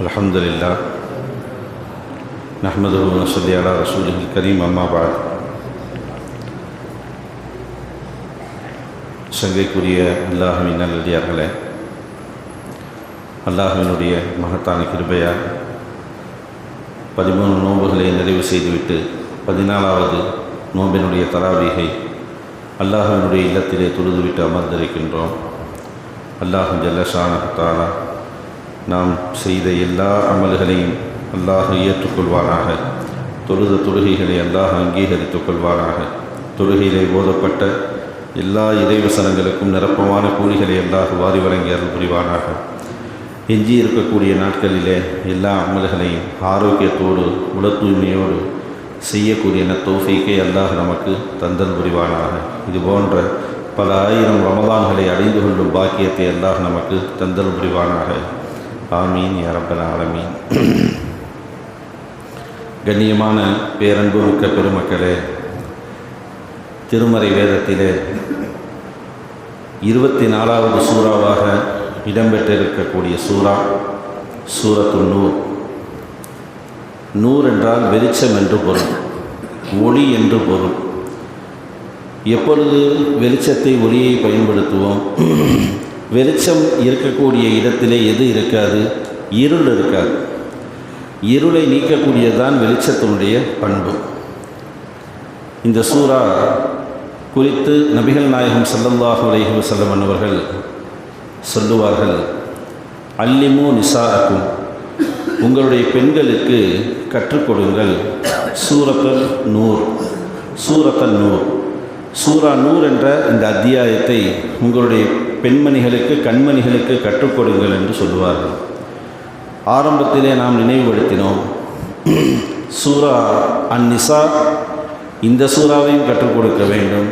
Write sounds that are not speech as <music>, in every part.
الحمد لله نحمده ونصلي على رسوله الكريم أما بعد சங்கைக்குரிய அல்லாஹுவின் நல்லடியார்களே அல்லாஹுவினுடைய மகத்தான கிருபையால் பதிமூணு நோன்புகளை நிறைவு செய்துவிட்டு பதினாலாவது நோம்பினுடைய தராவீகை அல்லாஹுவினுடைய இல்லத்திலே தொழுதுவிட்டு அமர்ந்திருக்கின்றோம் அல்லாஹு ஜல்லஷானத்தாலா நாம் செய்த எல்லா அமல்களையும் அல்லாஹ் ஏற்றுக்கொள்வானாக. தொழுத தொழுகைகளை அல்லாஹ் அங்கீகரித்துக் கொள்வானாக. தொழுகையிலே ஓதப்பட்ட எல்லா இறைவசனங்களுக்கும் நிரப்பமான கூலிகளை அல்லாஹ் வாரி வழங்கி அருள் புரிவானாக. எஞ்சி இருக்கக்கூடிய நாட்களிலே எல்லா அமல்களையும் ஆரோக்கியத்தோடு உல தூய்மையோடு செய்யக்கூடிய தோஃபீக்கை அல்லாஹ் நமக்கு தந்தல் புரிவானாக. இது போன்ற பல ஆயிரம் ரமதான்களை அடைந்து கொள்ளும் பாக்கியத்தை அல்லாஹ் நமக்கு தந்தல் புரிவானாக. ஆமீன் யாரப்பல் ஆலமீன். கண்ணியமான பேரன்பு மிக்க பெருமக்களே திருமறை வேதத்திலே இருபத்தி நாலாவது சூறாவாக இடம்பெற்றிருக்கக்கூடிய சூறா சூரத்து நூர். நூர் என்றால் வெளிச்சம் என்று பொருள் ஒளி என்று பொருள். எப்பொழுது வெளிச்சத்தை ஒளியை பயன்படுத்துவோம்? வெளிச்சம் இருக்கக்கூடிய இடத்திலே எது இருக்காது? இருள் இருக்காது. இருளை நீக்கக்கூடியதான் வெளிச்சத்தினுடைய பண்பு. இந்த சூறா குறித்து நபிகள் நாயகம் சல்லல்லாஹு அலைஹி வசல்லம் அவர்கள் சொல்லுவார்கள் அல்லிமு நிசாக்கும் உங்களுடைய பெண்களுக்கு கற்றுக் கொடுங்கள். சூரத்தல் நூர் சூரத்தல் நூர். சூரா நூர் என்ற இந்த அத்தியாயத்தை உங்களுடைய பெண்மணிகளுக்கு கண்மணிகளுக்கு கற்றுக் கொடுங்கள் என்று சொல்லுவார்கள். ஆரம்பத்திலே நாம் நினைவுபடுத்தினோம் சூரா அந்நிசா இந்த சூறாவையும் கற்றுக் கொடுக்க வேண்டும்.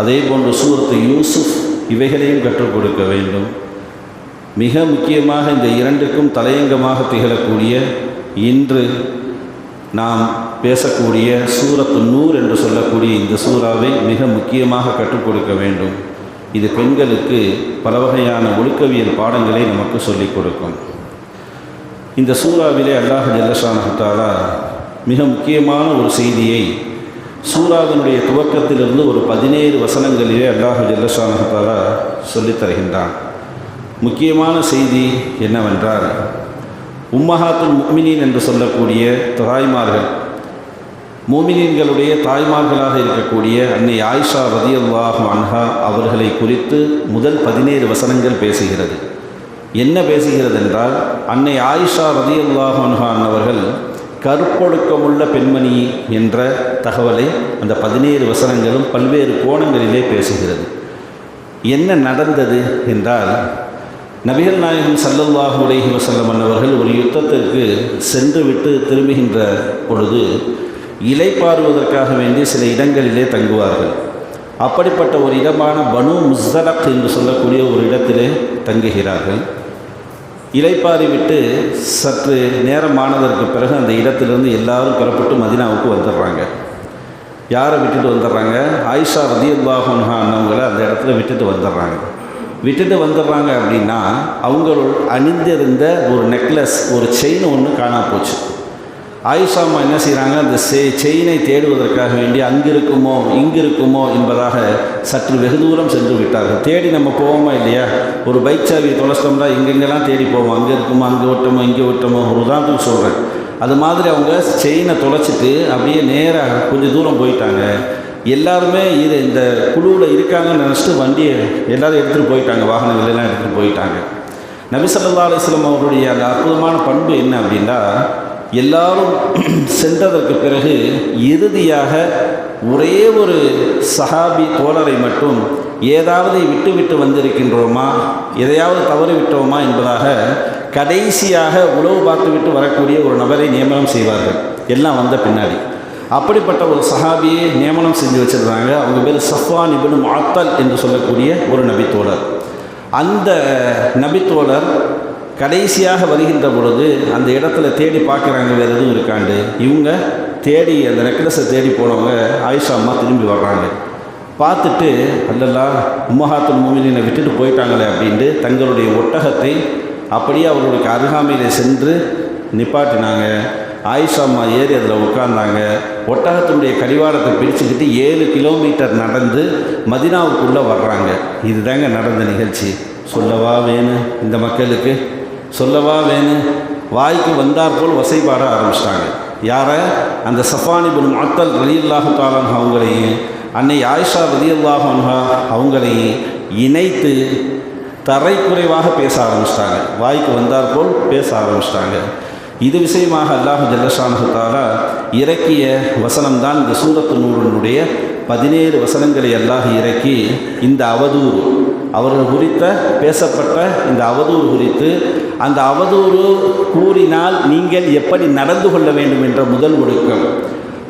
அதே போன்று சூரத்து யூசுஃப் இவைகளையும் கற்றுக் கொடுக்க வேண்டும். மிக முக்கியமாக இந்த இரண்டுக்கும் தலையங்கமாக திகழக்கூடிய இன்று நாம் பேசக்கூடிய சூரத்து நூர் என்று சொல்லக்கூடிய இந்த சூறாவை மிக முக்கியமாக கற்றுக் கொடுக்க வேண்டும். இது பெண்களுக்கு பல வகையான ஒழுக்கவியல் பாடங்களை நமக்கு சொல்லிக் கொடுக்கும். இந்த சூறாவிலே அல்லாஹ் ஜல்லஷானஹாலா மிக முக்கியமான ஒரு செய்தியை சூறாவினுடைய துவக்கத்திலிருந்து ஒரு பதினேழு வசனங்களிலே அல்லாஹ் ஜல்லஷானஹாலா சொல்லித் தருகின்றான். முக்கியமான செய்தி என்னவென்றால் உம்மஹாத்துல் முக்மினின் என்று சொல்லக்கூடிய தாய்மார்கள் மூமினின்களுடைய தாய்மார்களாக இருக்கக்கூடிய அன்னை ஆயிஷா ரதி அல்லாஹு அன்ஹா அவர்களை குறித்து முதல் பதினேழு வசனங்கள் பேசுகிறது. என்ன பேசுகிறது என்றால் அன்னை ஆயிஷா ரதி அல்லாஹு அன்ஹா அன்னவர்கள் கற்பொழுக்கமுள்ள பெண்மணி என்ற தகவலை அந்த பதினேழு வசனங்களும் பல்வேறு கோணங்களிலே பேசுகிறது. என்ன நடந்தது என்றால் நபிகள் நாயகம் சல்லல்லாஹு உடைய வசல்லம் அன்னவர்கள் ஒரு யுத்தத்திற்கு சென்று விட்டு திரும்புகின்ற பொழுது இலைப்பாறுவதற்காக வேண்டி சில இடங்களிலே தங்குவார்கள். அப்படிப்பட்ட ஒரு இடமான பனு முஸ்தலக் என்று சொல்லக்கூடிய ஒரு இடத்திலே தங்குகிறார்கள். இலைப்பாரி விட்டு சற்று நேரமானதற்கு பிறகு அந்த இடத்திலிருந்து எல்லாரும் புறப்பட்டு மதினாவுக்கு வந்துடுறாங்க. யாரை விட்டுட்டு வந்துடுறாங்க? ஆயிஷா ரதியுல்லாஹன்ஹா அண்ணவங்களை அந்த இடத்துல விட்டுட்டு வந்துடுறாங்க. விட்டுட்டு வந்துடுறாங்க அப்படின்னா அவங்களோட அணிந்திருந்த ஒரு நெக்லஸ் ஒரு செயின் ஒன்று காணா போச்சு. ஆயுஷாமா என்ன செய்கிறாங்க அந்த செ செயினை தேடுவதற்காக வேண்டி அங்கே இருக்குமோ இங்கே இருக்குமோ என்பதாக சற்று வெகு தூரம் சென்று விட்டார்கள். தேடி நம்ம போவோமா இல்லையா? ஒரு பைக் சாவியை தொலைச்சிட்டோம்னா எங்கெங்கெல்லாம் தேடி போவோம். அங்கே இருக்குமோ அங்கே விட்டோமோ இங்கே விட்டோமோ ஒரு உதாரணத்துக்கு சொல்கிறேன் அது மாதிரி அவங்க செயினை தொலைச்சிட்டு அப்படியே நேராக கொஞ்சம் தூரம் போயிட்டாங்க. எல்லாருமே இது இந்த குழுவில் இருக்காங்கன்னு நினச்சிட்டு வண்டியை எல்லோரும் எடுத்துகிட்டு போயிட்டாங்க. வாகனங்களெல்லாம் எடுத்துகிட்டு போயிட்டாங்க. நபிசல்லா அலிஸ்லாம் அவருடைய அந்த அற்புதமான பண்பு என்ன அப்படின்னா எல்லாரும் சென்றதற்கு பிறகு இறுதியாக ஒரே ஒரு சஹாபி தோழரை மட்டும் ஏதாவது விட்டு விட்டு வந்திருக்கின்றோமா? எதையாவது தவறு விட்டோமா? என்பதாக கடைசியாக உழவு பார்த்து விட்டு வரக்கூடிய ஒரு நபரை நியமனம் செய்வார்கள். எல்லாம் வந்த பின்னாடி. அப்படிப்பட்ட ஒரு சஹாபியை நியமனம் செஞ்சு வச்சுருந்தாங்க. அவங்க பேர் சஃப்வான் இபின் மாத்தல் என்று சொல்லக்கூடிய ஒரு நபித்தோழர். அந்த நபித்தோழர் கடைசியாக வருகின்ற பொழுது அந்த இடத்துல தேடி பார்க்குறாங்க வேறு எதுவும் இருக்காண்டு. இவங்க தேடி அந்த நெக்லஸை தேடி போனவங்க ஆயிஷா அம்மா திரும்பி வர்றாங்க. பார்த்துட்டு அல்லல்லா உம்மஹாத்துல் மூமினை விட்டுட்டு போயிட்டாங்களே அப்படின்ட்டு தங்களுடைய ஒட்டகத்தை அப்படியே அவர்களுக்கு அருகாமையில் சென்று நிப்பாட்டினாங்க. ஆயிஷா அம்மா ஏறி அதில் உட்கார்ந்தாங்க. ஒட்டகத்தினுடைய கடிவாரத்தை பிரிச்சுக்கிட்டு ஏழு கிலோமீட்டர் நடந்து மதினாவுக்குள்ளே வர்றாங்க. இதுதாங்க நடந்த நிகழ்ச்சி. சொல்லவா வேணும் இந்த மக்களுக்கு? சொல்லவா வேணும் வாய்க்கு வந்தார் போல் வசைபாட ஆரம்பிச்சிட்டாங்க. யாரை? அந்த சஃபானிபுல் அத்தல் ரலியல்லாஹு தாலான் அவங்களையும் அன்னை ஆயிஷா ரலியுல்லாஹ் அவங்களையும் இணைத்து தரைக்குறைவாக பேச ஆரம்பிச்சிட்டாங்க. வாய்க்கு வந்தார் போல் பேச ஆரம்பிச்சிட்டாங்க. இது விஷயமாக அல்லாஹு ஜல்லஷானஹாலா இறக்கிய வசனம்தான் இந்த சூரத்து நூறினுடைய பதினேழு வசனங்களை அல்லாஹ் இறக்கி இந்த அவதூறு. அவர்கள் குறித்த பேசப்பட்ட இந்த அவதூறு குறித்து அந்த அவதூறு கூறினால் நீங்கள் எப்படி நடந்து கொள்ள வேண்டும் என்ற முதல் ஒழுக்கம்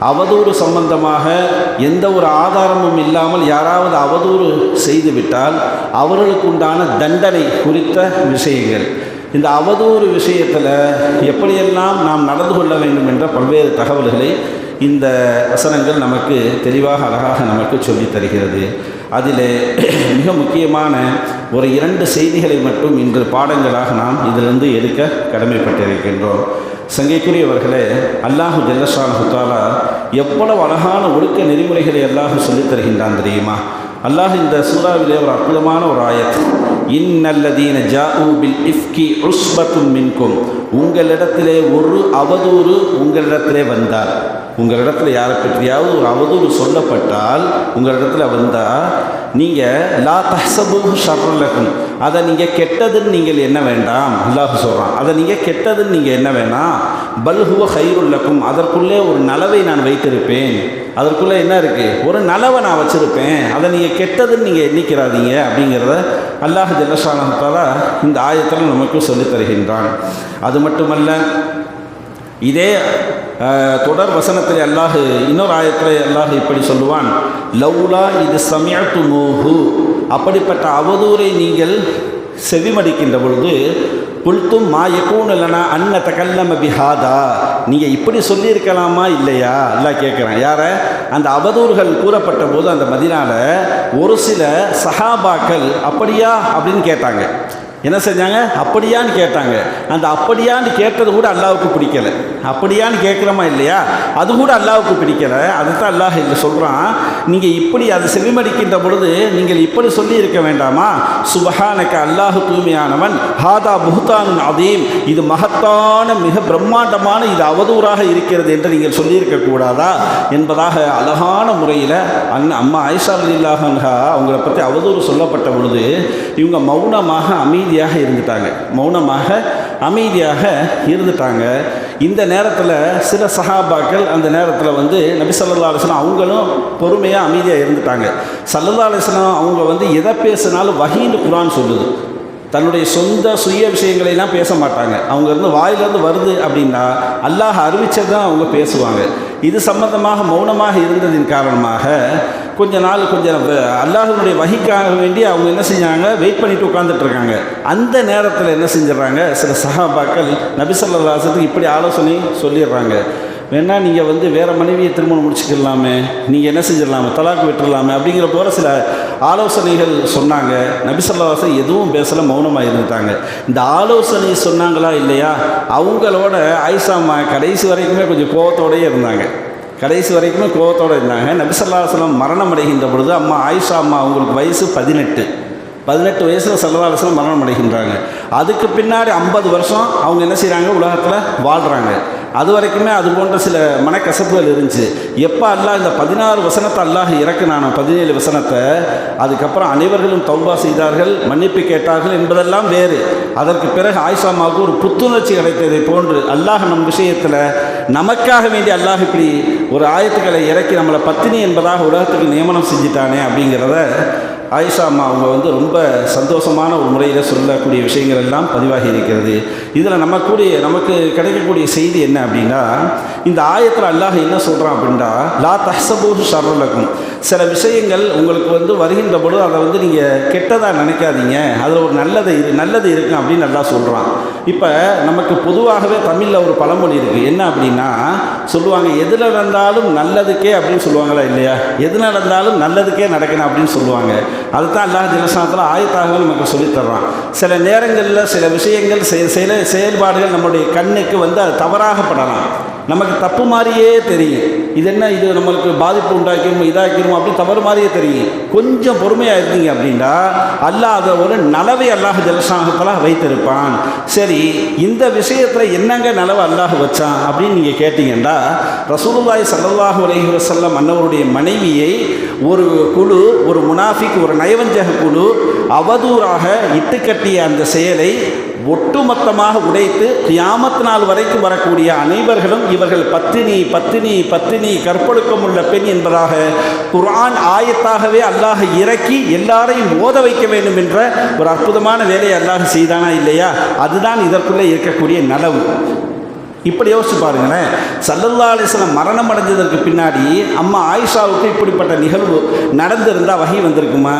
அவதூறு சம்பந்தமாக எந்த ஒரு ஆதாரமும் இல்லாமல் யாராவது அவதூறு செய்துவிட்டால் அவர்களுக்கு உண்டான தண்டனை குறித்த விஷயங்கள். இந்த அவதூறு விஷயத்தில் எப்படியெல்லாம் நாம் நடந்து கொள்ள வேண்டும் என்ற பல்வேறு தகவல்களை இந்த வசனங்கள் நமக்கு தெளிவாக அழகாக நமக்கு சொல்லித் தருகிறது. அதில் <clears throat> மிக முக்கியமான ஒரு இரண்டு செய்திகளை மட்டும் இன்று பாடங்களாக நாம் இதிலிருந்து எடுக்க கடமைப்பட்டிருக்கின்றோம். சங்கைக்குரியவர்களே அல்லாஹு ஜெல்லஷான் ஹுத்தாலா எவ்வளவு அழகான ஒழுக்க நெறிமுறைகளை எல்லாரும் சொல்லித் தருகின்றான் தெரியுமா? அல்லாஹ் இந்த சூறாவிலே ஒரு அற்புதமான ஒரு ஆயத். இன்னல்லதீன ஜாஊ பில் இஃப்கி உஸ்பத்தும் மின்கும். உங்களிடத்திலே ஒரு அவதூறு உங்களிடத்திலே வந்தால் உங்களிடத்தில் யாரை பற்றியாவது ஒரு அவதூறு சொல்லப்பட்டால் உங்களிடத்தில் வந்தால் நீங்கள் லா தஹசபு ஷர்ரலக்கும் அதை நீங்கள் கெட்டதுன்னு நீங்கள் என்ன வேண்டாம்? அல்லாஹ் சொல்கிறான் அதை நீங்கள் கெட்டதுன்னு நீங்கள் என்ன வேணாம்? பல்ஹுவ ஹைருல்லக்கும் அதற்குள்ளே ஒரு நலவை நான் வைத்திருப்பேன். அதற்குள்ளே என்ன இருக்குது ஒரு நலவை நான் வச்சுருப்பேன். அதை நீங்கள் கெட்டதுன்னு நீங்கள் எண்ணிக்கிறாதீங்க அப்படிங்கிறத அல்லாஹ் ஜல்லஷானத்தாலா இந்த ஆயத்தில் நமக்கு சொல்லித் தருகின்றான். அது மட்டுமல்ல இதே தொடர் வசனத்தில் அல்லாஹ் இன்னொரு ஆயத்தில் அல்லாஹ் இப்படி சொல்லுவான். லவ்லா இது சமயத்து நோகு அப்படிப்பட்ட அவதூரை நீங்கள் செவிமடிக்கின்ற பொழுது குல்தும் மா யக்கூன் இல்லைனா அன்ன தகல்லம பிஹாதா. நீங்கள் இப்படி சொல்லியிருக்கலாமா இல்லையா? எல்லாம் கேட்குறேன். யார? அந்த அவதூறுகள் கூறப்பட்ட போது அந்த மதினால ஒரு சில சஹாபாக்கள் அப்படியா அப்படின்னு கேட்டாங்க. என்ன செஞ்சாங்க? அப்படியான்னு கேட்டாங்க. அந்த அப்படியான்னு கேட்டது கூட அல்லாவுக்கு பிடிக்கல. அப்படியான்னு கேட்குறோமா இல்லையா? அது கூட அல்லாவுக்கு பிடிக்கல. அதுதான் அல்லாஹ் இல்லை சொல்கிறான் நீங்கள் இப்படி அது செவிமடிக்கின்ற பொழுது நீங்கள் இப்படி சொல்லி இருக்க வேண்டாமா? சுபஹானக்க அல்லாஹு தூய்மையானவன். ஹாதா புஹ்தானுன் அதீம் இது மகத்தான மிக பிரம்மாண்டமான இது அவதூறாக இருக்கிறது என்று நீங்கள் சொல்லியிருக்க கூடாதா? என்பதாக அழகான முறையில் அண்ணன் அம்மா ஐஷா அலில்லாஹா அவங்கள பற்றி அவதூறு சொல்லப்பட்ட பொழுது இவங்க மௌனமாக அமைதியாக இருந்துட்டாங்க. மௌனமாக அமைதியாக இருந்துட்டாங்க. இந்த நேரத்தில் சில சஹாபாக்கள் அந்த நேரத்தில் வந்து நபி சல்லா அலிஸ்லாம் அவங்களும் பொறுமையாக அமைதியாக இருந்துட்டாங்க. சல்லல்லா அலிஸ்லாம் அவங்க வந்து எதை பேசினாலும் வகின்னு குரான் சொல்லுது. தன்னுடைய சொந்த சுய விஷயங்களை எல்லாம் பேச மாட்டாங்க. அவங்க இருந்து வாயிலிருந்து வருது அப்படின்னா அல்லாஹ் அறிவிச்சது தான் அவங்க பேசுவாங்க. இது சம்பந்தமாக மௌனமாக இருந்ததின் காரணமாக கொஞ்ச நாள் கொஞ்சம் அல்லாஹனுடைய வகிக்காக வேண்டி அவங்க என்ன செஞ்சாங்க? வெயிட் பண்ணிட்டு உட்காந்துட்ருக்காங்க அந்த நேரத்தில் என்ன செஞ்சிடறாங்க? சில சகாபாக்கள் நபி இப்படி ஆலோசனை சொல்லிடுறாங்க. வேணா நீங்கள் வந்து வேறு மனைவியை திருமணம் முடிச்சுக்கலாமே நீங்கள் என்ன செஞ்சிடலாமே தலாக்கு விட்டுடலாமே அப்படிங்கிற போகிற சில ஆலோசனைகள் சொன்னாங்க. நபிசல்லாசன் எதுவும் பேசலை மௌனமாக இருந்துட்டாங்க இந்த ஆலோசனை சொன்னாங்களா இல்லையா? அவங்களோட ஆயிஷாம்மா கடைசி வரைக்குமே கொஞ்சம் கோவத்தோடயே இருந்தாங்க. கடைசி வரைக்குமே கோபத்தோடு இருந்தாங்க. நபிசல்லாசலம் மரணம் அடைகின்ற பொழுது அம்மா ஆயிஷா அம்மா அவங்களுக்கு வயசு பதினெட்டு. பதினெட்டு வயசில் சல்லதாலசனம் மரணம் அடைகின்றாங்க. அதுக்கு பின்னாடி ஐம்பது வருஷம் அவங்க என்ன செய்கிறாங்க உலகத்தில் வாழ்கிறாங்க அது வரைக்குமே அது போன்ற சில மனக்கசப்புகள் இருந்துச்சு. எப்போ அல்லாஹ் இந்த பதினாறு வசனத்தை அல்லாஹ் இறக்குனான பதினேழு வசனத்தை அதுக்கப்புறம் அனைவர்களும் தௌபா செய்தார்கள் மன்னிப்பு கேட்டார்கள் என்பதெல்லாம் வேறு. அதற்கு பிறகு ஆயிஷாமாவுக்கு ஒரு புத்துணர்ச்சி கிடைத்ததை போன்று அல்லாஹ் நம் விஷயத்தில் நமக்காக வேண்டி அல்லாஹ் இப்படி ஒரு ஆயத்துக்களை இறக்கி நம்மளை பத்தினி என்பதாக உலகத்துக்கு நியமனம் செஞ்சிட்டானே அப்படிங்கிறத ஆயிஷா அம்மா அவங்க வந்து ரொம்ப சந்தோஷமான ஒரு முறையில் சொல்லக்கூடிய விஷயங்கள் எல்லாம் பதிவாகி இருக்கிறது. இதில் நமக்கூடிய நமக்கு கிடைக்கக்கூடிய செய்தி என்ன அப்படின்னா இந்த ஆயத்தில் அல்லாஹ் என்ன சொல்கிறான் அப்படின்னா லா தஹசபூஹு ஷர்லக்கும் சில விஷயங்கள் உங்களுக்கு வந்து வருகின்ற பொழுது அதை வந்து நீங்கள் கெட்டதாக நினைக்காதீங்க. அதில் ஒரு நல்லது நல்லது இருக்கும் அப்படின்னு நல்லா சொல்கிறான் இப்போ நமக்கு பொதுவாகவே தமிழில் ஒரு பழமொழி இருக்குது என்ன அப்படின்னா சொல்லுவாங்க எது நடந்தாலும் நல்லதுக்கே அப்படின்னு சொல்லுவாங்களா இல்லையா? எது நடந்தாலும் நல்லதுக்கே நடக்கணும் அப்படின்னு சொல்லுவாங்க. அதுதான் அல்லாஹ் ஜலசானத்தில் ஆயத்தாக நமக்கு சொல்லித்தர்றான் சில நேரங்களில் சில விஷயங்கள் செய- சில செயல்பாடுகள் நம்முடைய கண்ணுக்கு வந்து அது தவறாகப்படலாம் நமக்கு தப்பு மாதிரியே தெரியும். இது என்ன இது நம்மளுக்கு பாதிப்பு உண்டாக்கிடும் இதாக்கிடும் அப்படி தவறு மாதிரியே தெரியும். கொஞ்சம் பொறுமையாக இருந்தீங்க அப்படின்னா அல்லாஹ் அதை ஒரு நலவை அல்லாஹ் ஜலசாகத்தில் வைத்திருப்பான். சரி இந்த விஷயத்தில் என்னங்க நலவை அல்லாஹ் வச்சான் அப்படின்னு நீங்கள் கேட்டீங்கன்னா ரசூலுல்லாய் ஸல்லல்லாஹு அலைஹி வசல்லம் அன்னவருடைய மனைவியை ஒரு குழு ஒரு முனாஃபிக் ஒரு நயவஞ்சக குழு அவதூறாக இட்டுக்கட்டிய அந்த செயலை ஒட்டுமொத்தமாக உடைத்து கியாமத் நாள் வரைக்கும் வரக்கூடிய அனைவர்களும் இவர்கள் பத்தினி பத்தினி பத்தினி கற்பொழுக்கம் உள்ள பெண் என்பதாக குரான் ஆயத்தாகவே அல்லாஹ் இறக்கி எல்லாரையும் ஓத வைக்க வேண்டும் என்ற ஒரு அற்புதமான வேலையை அல்லாஹ் செய்தானா இல்லையா? அதுதான் இதற்குள்ளே இருக்கக்கூடிய நலவு. இப்படி யோசிச்சு பாருங்களேன். சல்லல்லா அலிஸ்லாம் மரணம் அடைஞ்சதற்கு பின்னாடி அம்மா ஆயிஷாவுக்கு இப்படிப்பட்ட நிகழ்வு நடந்திருந்தால் வகை வந்திருக்குமா?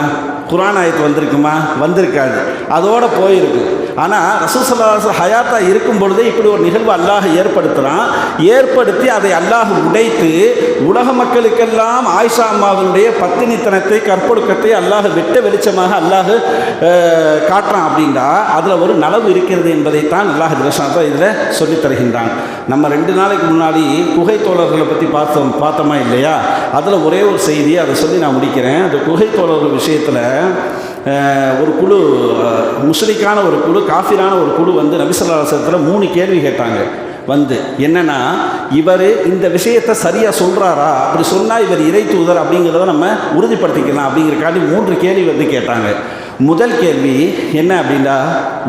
குரான் ஆயத்து வந்திருக்குமா? வந்திருக்காது. அதோடு போயிருக்கு. ஆனால் ரசூசல்லா ஹயாத்தா இருக்கும் பொழுதே இப்படி ஒரு நிகழ்வு அல்லாஹ் ஏற்படுத்துகிறான் ஏற்படுத்தி அதை அல்லாஹ் உடைத்து உலக மக்களுக்கெல்லாம் ஆயிஷா அம்மாவினுடைய பத்தினித்தனத்தை கற்பொழுக்கத்தை அல்லாஹ் வெட்ட வெளிச்சமாக அல்லாஹ் காட்டுறான் அப்படின்னா அதில் ஒரு நலவு இருக்கிறது என்பதைத்தான் அல்லாஹ் தான் இதில் சொல்லித் தருகின்றான். நம்ம ரெண்டு நாளைக்கு முன்னாடி குகை தோழர்களை பற்றி பார்த்தோம் பார்த்தோமா இல்லையா? அதில் ஒரே ஒரு செய்தி அதை சொல்லி நான் முடிக்கிறேன். அந்த குகை தோழர்கள் விஷயத்தில் ஒரு குழு முஸ்லிக்கான ஒரு குழு காஃபிரான ஒரு குழு வந்து நபிசல்லாசத்தில் மூணு கேள்வி கேட்டாங்க. வந்து என்னன்னா இவர் இந்த விஷயத்தை சரியாக சொல்கிறாரா அப்படி சொன்னால் இவர் இறை தூதர் அப்படிங்கிறத நம்ம உறுதிப்படுத்திக்கலாம் அப்படிங்கிறக்காண்டி மூன்று கேள்வி வந்து கேட்டாங்க. முதல் கேள்வி என்ன அப்படின்னா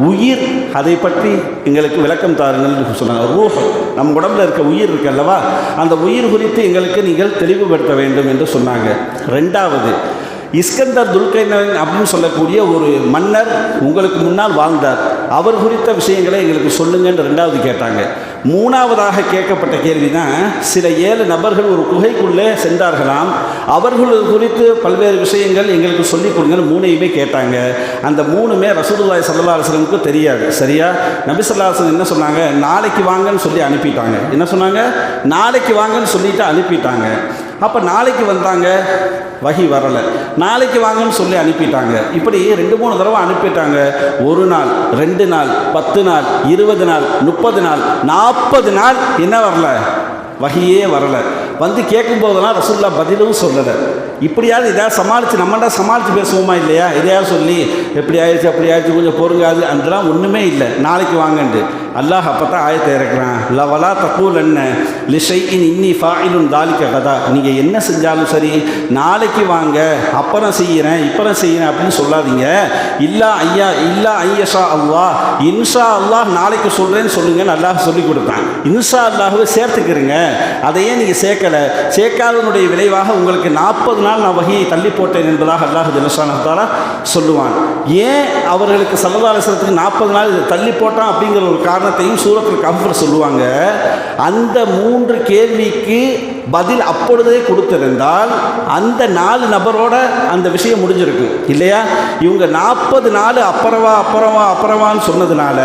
உயிர் அதை பற்றி எங்களுக்கு விளக்கம் தாருங்கள்னு சொன்னாங்க. ரூஹம் நம்ம உடம்புல இருக்க உயிர் இருக்கு அல்லவா? அந்த உயிர் குறித்து எங்களுக்கு நீங்கள் தெளிவுபடுத்த வேண்டும் என்று சொன்னாங்க. ரெண்டாவது இஸ்கந்தர் துல்கைனன் அப்படின்னு சொல்லக்கூடிய ஒரு மன்னர் உங்களுக்கு முன்னால் வாழ்ந்தார். அவர் குறித்த விஷயங்களை எங்களுக்கு சொல்லுங்கன்னு ரெண்டாவது கேட்டாங்க. மூணாவதாக கேட்கப்பட்ட கேள்வி தான் சில ஏழு நபர்கள் ஒரு குகைக்குள்ளே சென்றார்களாம். அவர்கள் குறித்து பல்வேறு விஷயங்கள் எங்களுக்கு சொல்லிக் கொடுங்கன்னு மூணையுமே கேட்டாங்க. அந்த மூணுமே ரசூலுல்லாஹி சல்லா அலுவலமுக்கு தெரியாது. சரியா? நபிசல்லாசன் என்ன சொன்னாங்க? நாளைக்கு வாங்கன்னு சொல்லி அனுப்பிட்டாங்க. என்ன சொன்னாங்க? நாளைக்கு வாங்கன்னு சொல்லிட்டு அனுப்பிட்டாங்க. அப்போ நாளைக்கு வந்தாங்க. வகி வரலை. நாளைக்கு வாங்கன்னு சொல்லி அனுப்பிட்டாங்க. இப்படி ரெண்டு மூணு தடவை அனுப்பிட்டாங்க. ஒரு நாள் ரெண்டு நாள் பத்து நாள் இருபது நாள் முப்பது நாள் நாற்பது நாள் என்ன வரல? வகையே வரலை. வந்து கேட்கும்போதெல்லாம் ரசூல்லா பதிலும் சொல்லலை. இப்படியாவது எதாவது சமாளித்து நம்மண்டா சமாளித்து பேசுவோமா இல்லையா? எதையாவது சொல்லி எப்படி ஆயிடுச்சு அப்படி ஆயிடுச்சு கொஞ்சம் பொறுங்காது. அந்தலாம் ஒன்றுமே இல்லை. நாளைக்கு வாங்கன்ட்டு. அல்லாஹ் அப்போ தான் ஆயத்தை இறக்குறான். லவலா தக்கூல் என்ன லிஷை இன் இன்னி ஃபாயிலும் தாலிக்க கதா. நீங்கள் என்ன செஞ்சாலும் சரி நாளைக்கு வாங்க அப்புறம் செய்கிறேன் இப்புறம் செய்கிறேன் அப்படின்னு சொல்லாதீங்க. இல்லா ஐயா இல்லா ஐயஷா அல்லா இன்ஷா அல்லாஹ் நாளைக்கு சொல்கிறேன்னு சொல்லுங்கன்னு அல்லாஹ் சொல்லி கொடுத்தான். இன்ஷா அல்லாஹுவை சேர்த்துக்கிறங்க. அதையே நீங்கள் சேர்க்கலை. சேர்க்காதனுடைய விளைவாக உங்களுக்கு நாற்பது நாள் நான் வகையை தள்ளி போட்டேன் என்பதாக அல்லாஹ் ஜலசானத்தாலா சொல்லுவான். ஏன் அவர்களுக்கு சல்லதாலசனத்துக்கு நாற்பது நாள் தள்ளி போட்டான் அப்படிங்கிற ஒரு காரணம் காரணத்தையும் சூரத்தில் கஃபர் சொல்லுவாங்க. அந்த மூன்று கேள்விக்கு பதில் அப்பொழுதே கொடுத்திருந்தால் அந்த நாலு நபரோட அந்த விஷயம் முடிஞ்சிருக்கு இல்லையா? இவங்க நாற்பது நாள் அப்புறவா அப்புறவா அப்புறவான்னு சொன்னதுனால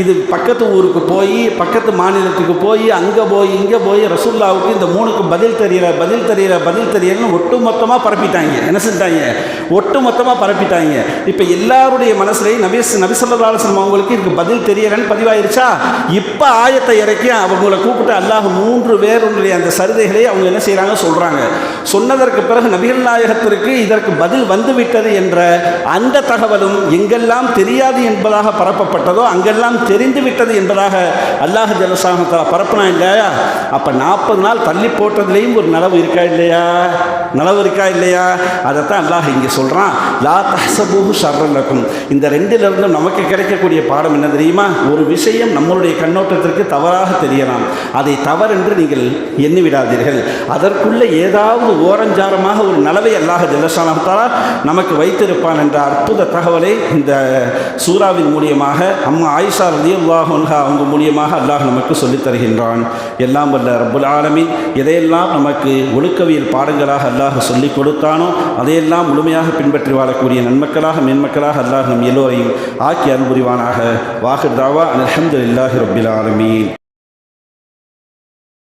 இது பக்கத்து ஊருக்கு போய் பக்கத்து மாநிலத்துக்கு போய் அங்கே போய் இங்கே போய் ரசுல்லாவுக்கு இந்த மூணுக்கு பதில் தெரியல பதில் தெரியல பதில் தெரியலன்னு ஒட்டு மொத்தமாக பரப்பிட்டாங்க. என்ன செஞ்சாங்க ஒட்டு மொத்தமாக பரப்பிட்டாங்க. இப்போ எல்லாருடைய மனசுலையும் நபிஸ் நபிசல்லாசனம் அவங்களுக்கு இதுக்கு பதில் தெரியலன்னு பதிவாயிருச்சா? இப்போ ஆயத்தை இறக்கி அவங்கள கூப்பிட்டு அல்லாஹ் மூன்று பேருடைய அந்த சரிதைகளை அவங்க என்ன செய்கிறாங்க சொல்கிறாங்க சொன்னதற்கு பிறகு நபிகள் நாயகத்திற்கு இதற்கு பதில் வந்துவிட்டது என்ற அந்த தகவலும் எங்கெல்லாம் தெரியாது என்பதாக பரப்பப்பட்டதோ அங்கெல்லாம் தெரிந்து விட்டது என்பதாக அல்லாஹ் ஜலசாமத்தில் பரப்புனா இல்லையா? அப்போ நாற்பது நாள் தள்ளி போட்டதுலேயும் ஒரு நலவு இருக்கா இல்லையா? நலவு இருக்கா இல்லையா? அதைத்தான் அல்லாஹ் இங்கே சொல்கிறான் லா தஹசபூஹு ஷர்ரலக்கும் இந்த ரெண்டிலிருந்தும் நமக்கு கிடைக்கக்கூடிய பாடம் என்ன தெரியுமா? ஒரு விஷயம் நம்மளுடைய கண்ணோட்டத்திற்கு தவறாக தெரியலாம். அதை தவறென்று நீங்கள் எண்ணிவிடாதீர்கள். அதற்குள்ளே ஏதாவது ஓரஞ்சாரமாக ஒரு நலவை அல்லாஹ் ஜலசானத்தாலா நமக்கு வைத்திருப்பான் என்ற அற்புத தகவலை இந்த சூறாவின் மூலியமாக அம்மா ஆயிஷா ரதி அல்லாஹா அவங்க மூலியமாக அல்லாஹ் நமக்கு சொல்லித் தருகின்றான். எல்லாம் வல்ல ரப்புல் ஆலமின். எதையெல்லாம் நமக்கு ஒழுக்கவியல் பாடங்களாக அல்லாஹ் சொல்லிக் கொடுத்தானோ அதையெல்லாம் முழுமையாக பின்பற்றி வாழக்கூடிய நன்மக்களாக மேன்மக்களாக அல்லாஹ் நம் எல்லோரையும் ஆக்கி அன்புரிவானாக. வாஹிர் தாவா அல்ஹம்துலில்லாஹி ரப்பில் ஆலமீன்.